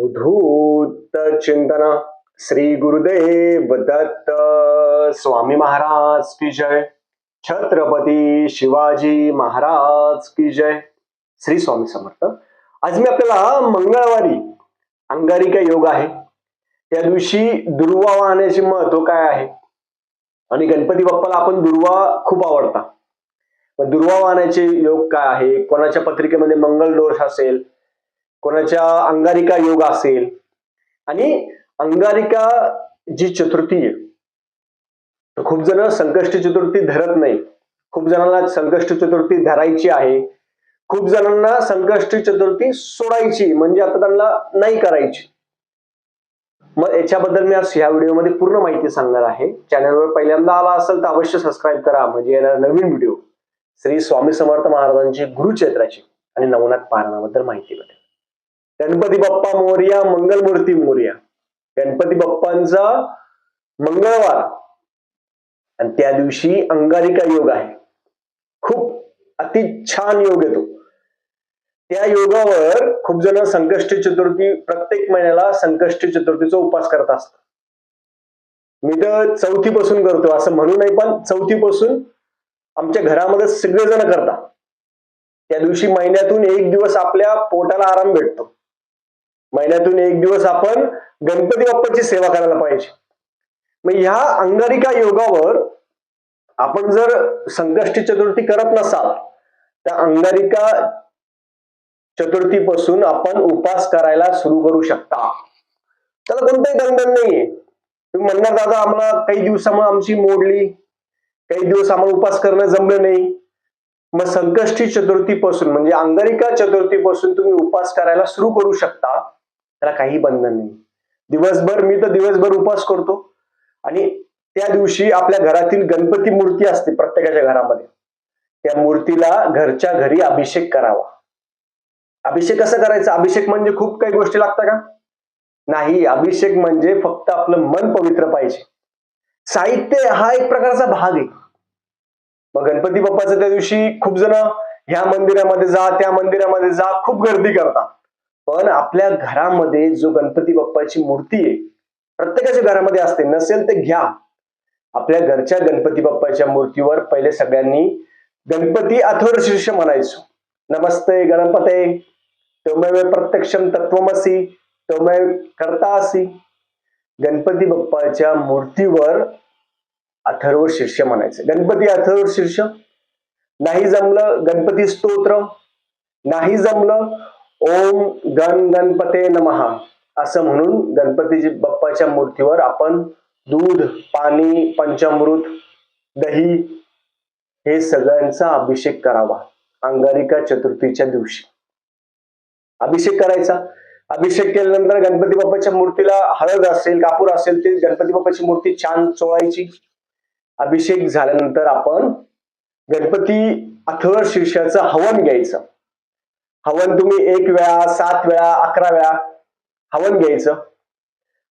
उद्धूत चिंतन श्री गुरुदेव दत्त स्वामी महाराज की जय. छत्रपती शिवाजी महाराज की जय. श्री स्वामी समर्थ. आज मी आपल्याला मंगळवारी अंगारिका योग आहे. त्या दिवशी दुर्वा वाहण्याचे महत्त्व काय आहे? आणि गणपती बाप्पाला आपण दुर्वा खूप आवडता दुर्वा वाहण्याचे योग काय आहे? कोणाच्या पत्रिकेमध्ये मंगल दोष असेल? कोणाच्या अंगारिका योग असेल आणि अंगारिका जी चतुर्थी आहे खूप जण संकष्ट चतुर्थी धरत नाही. खूप जणांना संकष्ट चतुर्थी धरायची आहे. खूप जणांना संकष्ट चतुर्थी सोडायची म्हणजे आता त्यांना नाही करायची. मग याच्याबद्दल मी आज ह्या व्हिडिओमध्ये पूर्ण माहिती सांगणार आहे. चॅनलवर पहिल्यांदा आला असेल तर अवश्य सबस्क्राईब करा म्हणजे येणार नवीन व्हिडिओ श्री स्वामी समर्थ महाराजांची गुरुक्षेत्राची आणि नवनाथ पारणाबद्दल माहिती भेटेल गणपती बाप्पा मोर्या मंगलमूर्ती मोर्या. गणपती बाप्पांचा मंगळवार. आणि त्या दिवशी अंगारिका योग आहे. खूप अति छान योग येतो त्या योगावर खूप जण संकष्टी चतुर्थी प्रत्येक महिन्याला संकष्टी चतुर्थीचा उपास करत असतात. मी तर चौथी पासून करतो असं म्हणू नाही पण चौथी पासून आमच्या घरामध्ये सगळेजण करतात. त्या दिवशी महिन्यातून एक दिवस आपल्या पोटाला आराम भेटतो. महिन्यातून एक दिवस आपण गणपती बाप्पाची सेवा करायला पाहिजे. मग ह्या अंगारिका योगावर आपण जर संकष्टी चतुर्थी करत नसाल तर अंगारिका चतुर्थीपासून आपण उपास करायला सुरू करू शकता. त्याला कोणताही दंडन नाहीये. तुम्ही म्हणणार दादा आम्हाला काही दिवसामुळे आमची मोडली. काही दिवस आम्हाला उपास करणं जमलं नाही. मग संकष्टी चतुर्थीपासून म्हणजे अंगारिका चतुर्थीपासून तुम्ही उपास करायला सुरू करू शकता. त्याला काही बंधन नाही. दिवसभर मी तर दिवसभर उपास करतो. आणि त्या दिवशी आपल्या घरातील गणपती मूर्ती असते प्रत्येकाच्या घरामध्ये. त्या मूर्तीला घरच्या घरी अभिषेक करावा. अभिषेक कसं करायचा? अभिषेक म्हणजे खूप काही गोष्टी लागतात का? नाही अभिषेक म्हणजे फक्त आपलं मन पवित्र पाहिजे. साहित्य हा एक प्रकारचा भाग आहे. मग गणपती बाप्पाचं त्या दिवशी खूप जण ह्या मंदिरामध्ये जा त्या मंदिरामध्ये जा खूप गर्दी करतात. पण आपल्या घरामध्ये जो गणपती बाप्पाची मूर्ती आहे प्रत्येकाच्या घरामध्ये असते. नसेल तर घ्या. आपल्या घरच्या गणपती बाप्पाच्या मूर्तीवर पहिले सगळ्यांनी गणपती अथोर शीर्ष म्हणायचो. नमस्ते गणपते. तोमेव प्रत्यक्षम तत्वमसी तोमेव करता असी गणपती बाप्पाच्या मूर्तीवर अथर्व शीर्ष म्हणायचं. गणपती अथर्व शीर्ष नाही जमलं गणपती स्तोत्र. नाही जमलं ओम गण गणपते नमहा असं म्हणून गणपती बाप्पाच्या मूर्तीवर आपण दूध पाणी पंचामृत दही हे सगळ्यांचा अभिषेक करावा. अंगारिका चतुर्थीच्या दिवशी. अभिषेक करायचा. अभिषेक केल्यानंतर गणपती बाप्पाच्या मूर्तीला हळद असेल कापूर असेल ते गणपती बाप्पाची मूर्ती छान चोळायची. अभिषेक झाल्यानंतर आपण गणपती अथर्व शीर्षाचं हवन घ्यायचं. हवन तुम्ही एक वेळा सात वेळा अकरा वेळा हवन घ्यायचं.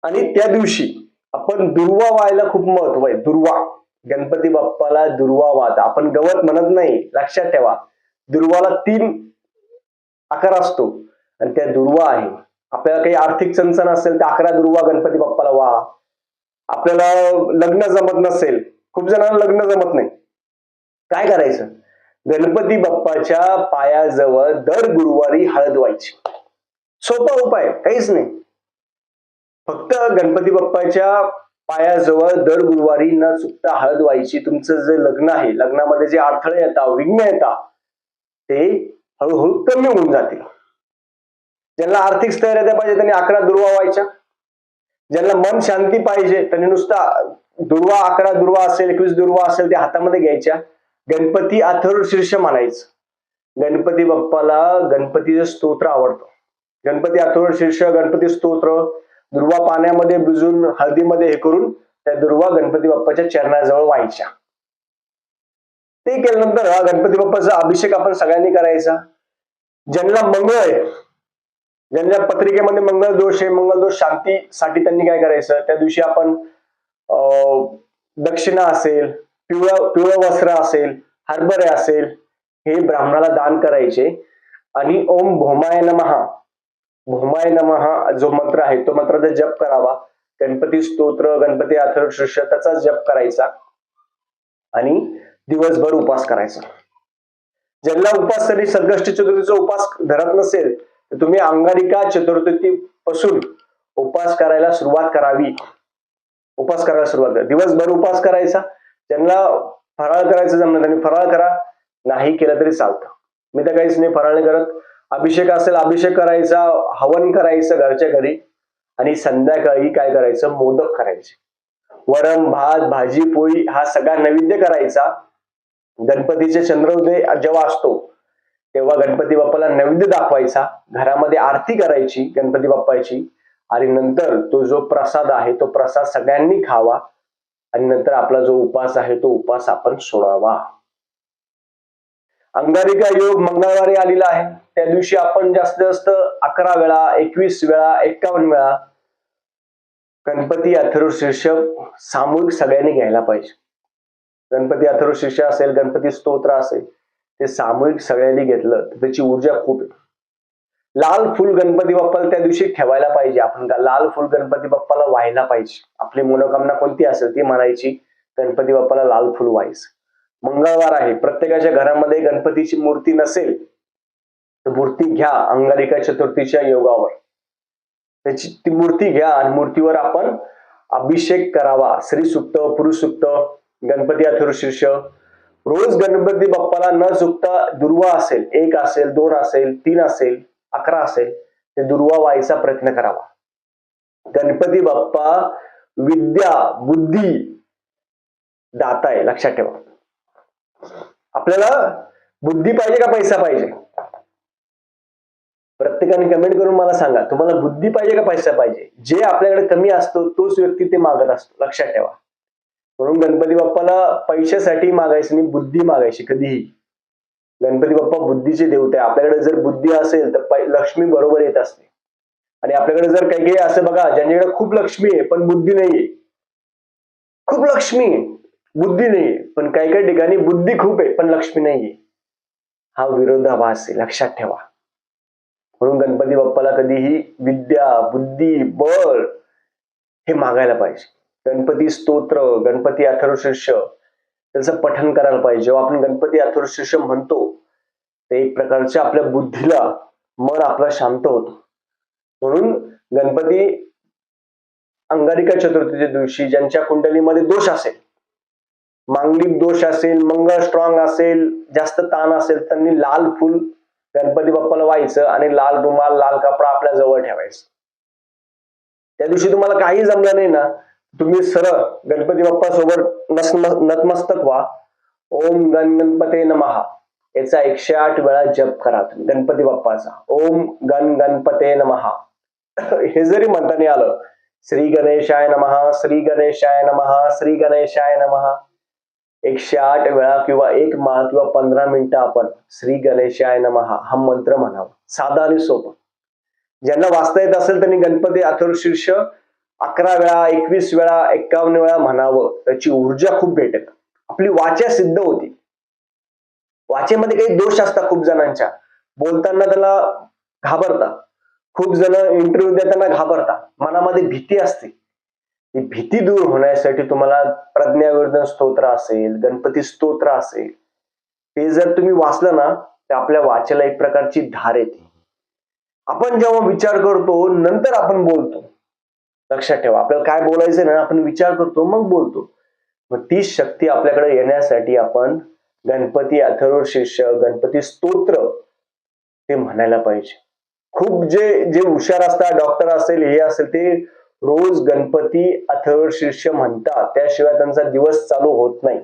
आणि त्या दिवशी आपण दुर्वा व्हायला खूप महत्त्व आहे. दुर्वा. गणपती बाप्पाला दुर्वा वाहता. आपण गवत म्हणत नाही. लक्षात ठेवा. दुर्वाला तीन आकार असतो. आणि त्या दुर्वा आहे. आपल्याला काही आर्थिक चणचण असेल तर अकरा दुर्वा गणपती बाप्पाला वाहा. आपल्याला लग्न जमत नसेल. खूप जणांना लग्न जमत नाही. काय करायचं? गणपती बाप्पाच्या पायाजवळ दर गुरुवारी हळद व्हायची. सोपा उपाय काहीच नाही. फक्त गणपती बाप्पाच्या पायाजवळ दर गुरुवारी न चुकता हळद व्हायची. तुमचं जे लग्न आहे लग्नामध्ये जे अडथळे येतात विघ्न येतात ते हळूहळू कमी होऊन जातील ज्यांना आर्थिक स्थैर्यता पाहिजे त्यांनी अकरा दुर्वा व्हायच्या. ज्यांना मन शांती पाहिजे त्यांनी नुसता दुर्वा अकरा दुर्वा असेल एकवीस दुर्वा असेल ते हातामध्ये घ्यायच्या. गणपती अथर्व शीर्ष म्हणायचं गणपती बाप्पाला गणपतीचं स्तोत्र आवडतं. गणपती अथर्व शीर्ष गणपती स्तोत्र दुर्वा पाण्यामध्ये भिजून हळदीमध्ये हे करून त्या दुर्वा गणपती बाप्पाच्या चरणाजवळ व्हायच्या. ते केल्यानंतर हा गणपती बाप्पाचा अभिषेक आपण सगळ्यांनी करायचा. ज्यांना मंगळ आहे ज्यांच्या पत्रिकेमध्ये मंगळ दोष आहे मंगळ दोष शांतीसाठी त्यांनी काय करायचं? त्या दिवशी आपण अं दक्षिणा असेल पिवळं पिवळं वस्त्र असेल हरभरे असेल हे ब्राह्मणाला दान करायचे. आणि ओम भोमाय नमहा भोमाय नमहा जो मंत्र आहे तो मंत्राचा जप करावा. गणपती स्तोत्र गणपती अथर्वशीर्ष त्याचा जप करायचा. आणि दिवसभर उपास करायचा. ज्यांना उपास तरी संकष्टी चतुर्थीचा उपास धरत नसेल तर तुम्ही अंगारिका चतुर्थी पासून उपास करायला सुरुवात करावी. उपास करायला सुरुवात करा. दिवसभर उपास करायचा. त्यांना फराळ करायचं जमलं त्यांनी फराळ करा. नाही केलं तरी चालतं. मी तर काहीच नाही फराळ करत. अभिषेक असेल अभिषेक करायचा हवन करायचं घरच्या घरी. आणि संध्याकाळी काय करायचं? मोदक करायचे. वरण भात भाजी पोळी हा सगळा नैवेद्य करायचा. गणपतीचे चंद्रोदय जेव्हा असतो तेव्हा गणपती बाप्पाला नैवेद्य दाखवायचा. घरामध्ये आरती करायची गणपती बाप्पाची. आणि नंतर तो जो प्रसाद आहे तो प्रसाद सगळ्यांनी खावा. आणि नंतर आपला जो उपास आहे तो उपास आपण सोडावा. अंगारिका योग मंगळवारी आलेला आहे. त्या दिवशी आपण जास्तीत जास्त अकरा वेळा एकवीस वेळा एक्कावन्न वेळा गणपती अथर्वशीर्ष सामूहिक सगळ्यांनी घ्यायला पाहिजे. गणपती अथर्वशीर्ष असेल गणपती स्तोत्र असेल ते सामूहिक सगळ्यांनी घेतलं तर त्याची ऊर्जा खूप लाल फुल गणपती बाप्पाला त्या दिवशी ठेवायला पाहिजे. आपण का लाल फुल गणपती बाप्पाला व्हायला पाहिजे. आपली मनोकामना कोणती असेल ती म्हणायची गणपती बाप्पाला लाल फुल व्हायच. मंगळवार आहे. प्रत्येकाच्या घरामध्ये गणपतीची मूर्ती नसेल तर मूर्ती घ्या अंगारिका चतुर्थीच्या योगावर. त्याची ती मूर्ती घ्या आणि मूर्तीवर आपण अभिषेक करावा. श्री सुक्त पुरुष सुक्त गणपती अथर्वशीर्ष. रोज गणपती बाप्पाला न चुकता दुर्वा असेल एक असेल दोन असेल तीन असेल अकरा असेल ते दुर्वा व्हायचा प्रयत्न करावा. गणपती बाप्पा विद्या बुद्धी दाता आहे लक्षात ठेवा. आपल्याला बुद्धी पाहिजे का पैसा पाहिजे? प्रत्येकाने कमेंट करून मला सांगा तुम्हाला बुद्धी पाहिजे का पैसा पाहिजे? जे आपल्याकडे कमी असतो तोच व्यक्ती ते मागत असतो लक्षात ठेवा. म्हणून गणपती बाप्पाला पैशासाठी मागायचं आणि बुद्धी मागायची कधीही. गणपती बाप्पा बुद्धीचे देवते. आपल्याकडे जर बुद्धी असेल तर लक्ष्मी बरोबर येत असते. आणि आपल्याकडे जर काही काही असं बघा ज्यांच्याकडे खूप लक्ष्मी आहे पण बुद्धी नाहीये. खूप लक्ष्मी आहे. बुद्धी नाहीये. पण काही काही ठिकाणी बुद्धी खूप आहे पण लक्ष्मी नाहीये. हा विरोधाभास आहे. लक्षात ठेवा. म्हणून गणपती बाप्पाला कधीही विद्या बुद्धी बळ हे मागायला पाहिजे. गणपती स्तोत्र गणपती अथर्वशीर्ष त्याचं पठन करायला पाहिजे. जेव्हा आपण गणपती अथर्वशीर्ष म्हणतो ते एक प्रकारच्या आपल्या बुद्धीला मन आपला शांत होतो. म्हणून गणपती अंगारिका चतुर्थीच्या दिवशी ज्यांच्या कुंडलीमध्ये दोष असेल मांगलिक दोष असेल मंगळ स्ट्रॉंग असेल जास्त ताण असेल त्यांनी लाल फुल गणपती बाप्पाला व्हायचं आणि लाल रुमाल लाल कपडा आपल्या जवळ ठेवायचं. त्या दिवशी तुम्हाला काही जमलं नाही ना तुम्ही सरळ गणपती बाप्पा सोबत नतमस्तक व्हा. ओम गण गणपते नमहा याचा एकशे आठ वेळा जप करा तुम्ही गणपती बाप्पाचा. ओम गण गणपते नमहा हे जरी म्हणताना आलं श्री गणेशाय नमहा श्री गणेशाय नमहा श्री गणेशाय नमहा एकशे आठ वेळा किंवा एक माळ किंवा पंधरा मिनिटं आपण श्री गणेशाय नमहा हा मंत्र म्हणावा. साधा आणि सोपं. ज्यांना वाचता येत असेल त्यांनी गणपती अथर्वशीर्ष अकरा वेळा एकवीस वेळा एक्कावन्न वेळा म्हणावं. त्याची ऊर्जा खूप भेटेल आपली वाचा सिद्ध होती. वाचेमध्ये काही दोष असतात खूप जणांच्या. बोलताना त्याला घाबरता खूप जण इंटरव्ह्यू देताना घाबरता मनामध्ये भीती असते. ही भीती दूर होण्यासाठी तुम्हाला प्रज्ञावर्धन स्तोत्र असेल गणपती स्तोत्र असेल ते जर तुम्ही वाचलं ना तर आपल्या वाचेला एक प्रकारची धार येते. आपण जेव्हा विचार करतो नंतर आपण बोलतो. लक्षात ठेवा. आपल्याला काय बोलायचं ना आपण विचार करतो मग बोलतो. मग ती शक्ती आपल्याकडे येण्यासाठी आपण गणपती अथर्वशीर्ष गणपती स्तोत्र ते म्हणायला पाहिजे. खूप जे जे हुशार असतात डॉक्टर असेल हे असेल ते रोज गणपती अथर्वशीर्ष म्हणतात. त्याशिवाय त्यांचा दिवस चालू होत नाही.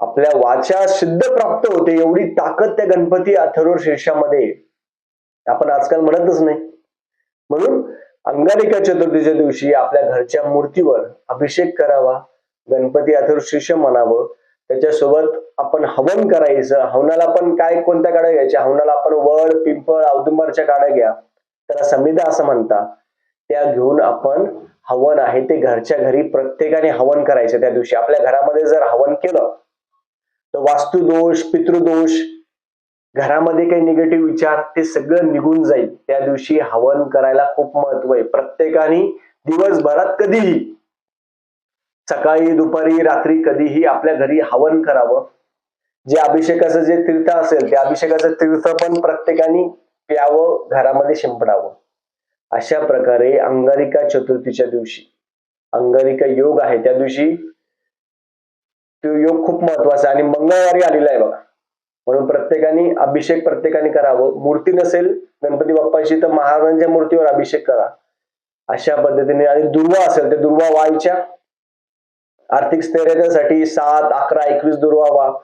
आपल्या वाचा सिद्ध प्राप्त होते एवढी ताकद त्या गणपती अथर्वशीर्षामध्ये आपण आजकाल म्हणतच नाही. म्हणून अंगारिका चतुर्थीच्या दिवशी आपल्या घरच्या मूर्तीवर अभिषेक करावा गणपती अथर्वशीर्ष म्हणावं त्याच्यासोबत आपण हवन करायचं हवनाला पण काय कोणत्या काड्या घ्यायच्या हवनाला आपण वड पिंपळ औदुंबरच्या काड्या घ्या. त्याला समिधा असं म्हणता त्या घेऊन आपण हवन आहे ते घरच्या घरी प्रत्येकाने हवन करायचं त्या दिवशी. आपल्या घरामध्ये जर हवन केलं तर वास्तुदोष पितृदोष घरामध्ये काही निगेटिव्ह विचार ते सगळं निघून जाईल. त्या दिवशी हवन करायला खूप महत्त्व आहे. प्रत्येकाने दिवसभरात कधीही सकाळी दुपारी रात्री कधीही आपल्या घरी हवन करावं. जे अभिषेकाचं जे तीर्थ असेल त्या अभिषेकाचं तीर्थ पण प्रत्येकाने प्यावं घरामध्ये शिंपडावं. अशा प्रकारे अंगारिका चतुर्थीच्या दिवशी अंगारिका योग आहे. त्या दिवशी तो योग खूप महत्त्वाचा आहे. आणि मंगळवारी आलेला आहे बघा. म्हणून प्रत्येकाने अभिषेक प्रत्येकाने करावं. मूर्ती नसेल गणपती बाप्पाची तर महाराजांच्या मूर्तीवर अभिषेक करा. अशा पद्धतीने आणि दुर्वा असेल तर दुर्वा व्हायच्या. आर्थिक स्थैर्यासाठी सात अकरा एकवीस दुर्वा व्हा.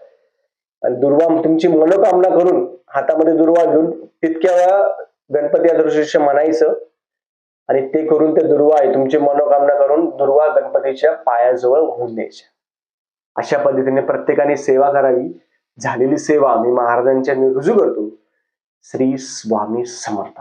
आणि दुर्वा तुमची मनोकामना करून हातामध्ये दुर्वा घेऊन तितक्या वेळा गणपती अदृश्य म्हणायचं. आणि ते करून ते दुर्वा आहे तुमची मनोकामना करून दुर्वा गणपतीच्या पायाजवळ होऊन द्यायच्या. अशा पद्धतीने प्रत्येकाने सेवा करावी. झालेली सेवा मी महाराजांच्या मी रुजू करतो. श्री स्वामी समर्थ.